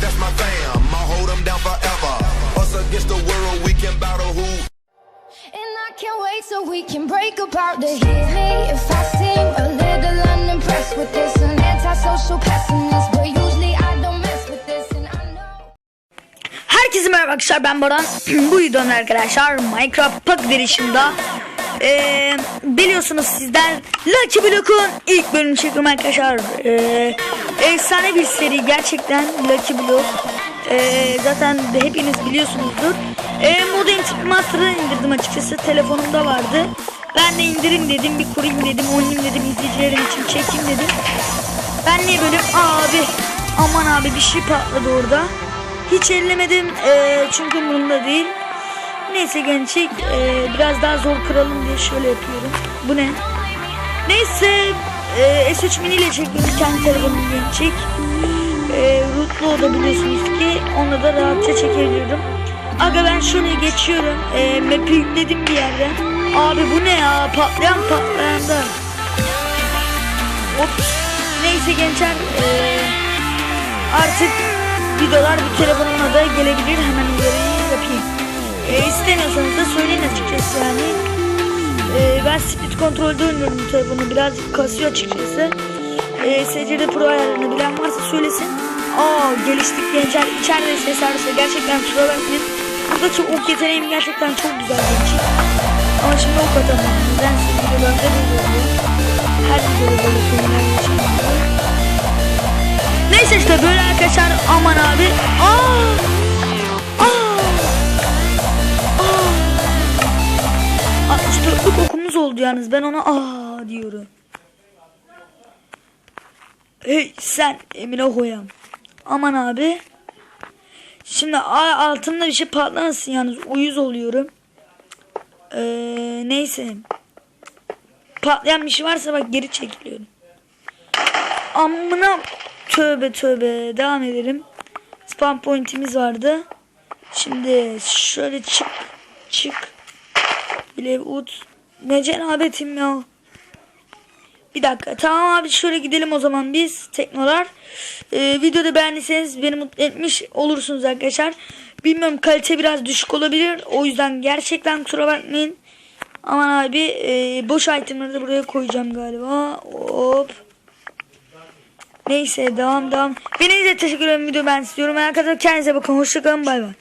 that's my fam. I'll hold them down forever. Us against the world, we can battle who. And I can't wait so we can break apart to hear me if I seem a little unimpressed with this. An antisocial pessimist, but usually I don't mess with this. Herkese merhaba arkadaşlar ben Baran. Bu videonun arkadaşlar Minecraft Pack verişimde ee, biliyorsunuz sizler Lucky Block'un ilk bölümü çekiyorum arkadaşlar. Ee, efsane bir seri gerçekten Lucky Block. Ee, zaten hepiniz biliyorsunuzdur. Ee, Modern Master'ı indirdim açıkçası telefonumda vardı. Ben de indireyim dedim bir kurayım dedim oynayayım dedim izleyicilerim için çekeyim dedim. Ben ne bölüm abi aman abi bir şey patladı orada. Hiç ellemedim eee, çünkü umurumda değil. Neyse gençlik eee, biraz daha zor kıralım diye şöyle yapıyorum. Bu ne? Neyse eee, S3 mini ile çekiyorum kendi telefonum gençlik. Eee Rootlu da biliyorsunuz ki onunla da rahatça çekebiliyorum. Aga ben şöyle geçiyorum. Eee map'i yükledim bir yerden. Abi bu ne ya? Patlayan patlayan da. Hop. Neyse gençler eee, artık videolar bu telefonuma da gelebilir. Hemen uyarıyı yapayım. E, istemiyorsanız da söyleyin açıkçası yani. E, ben split kontrolde oynuyorum telefonu. Birazcık kasıyor açıkçası. E, SCD Pro ayarlarını bilen varsa söylesin. Aa geliştik gençler. İçeride ses arası gerçekten kusura bakmayın. Buradaki ok yeteneğim gerçekten çok güzel gençlik. Ama şimdi ok atamam. Nedense videolarda böyle oluyor. Her videoda böyle konular geçiyor. Neyse işte böyle arkadaşlar aman abi. Aa! Oldu yalnız. Ben ona aa diyorum. Hey sen Emine Hoyam. Aman abi. Şimdi altımda bir şey patlamasın yalnız. Uyuz oluyorum. Ee, neyse. Patlayan bir şey varsa bak geri çekiliyorum. Amına tövbe tövbe devam edelim. Spam pointimiz vardı. Şimdi şöyle çık çık. Bile ut. Ne cenabetim ya. Bir dakika. Tamam abi şöyle gidelim o zaman biz teknolar. Ee, videoda beğendiyseniz beni mutlu etmiş olursunuz arkadaşlar. Bilmiyorum kalite biraz düşük olabilir. O yüzden gerçekten kusura bakmayın. Aman abi e, boş itemleri de buraya koyacağım galiba. Hop. Neyse devam devam. Beni de teşekkür ederim video ben istiyorum. Arkadaşlar kendinize bakın. Hoşçakalın bay bay.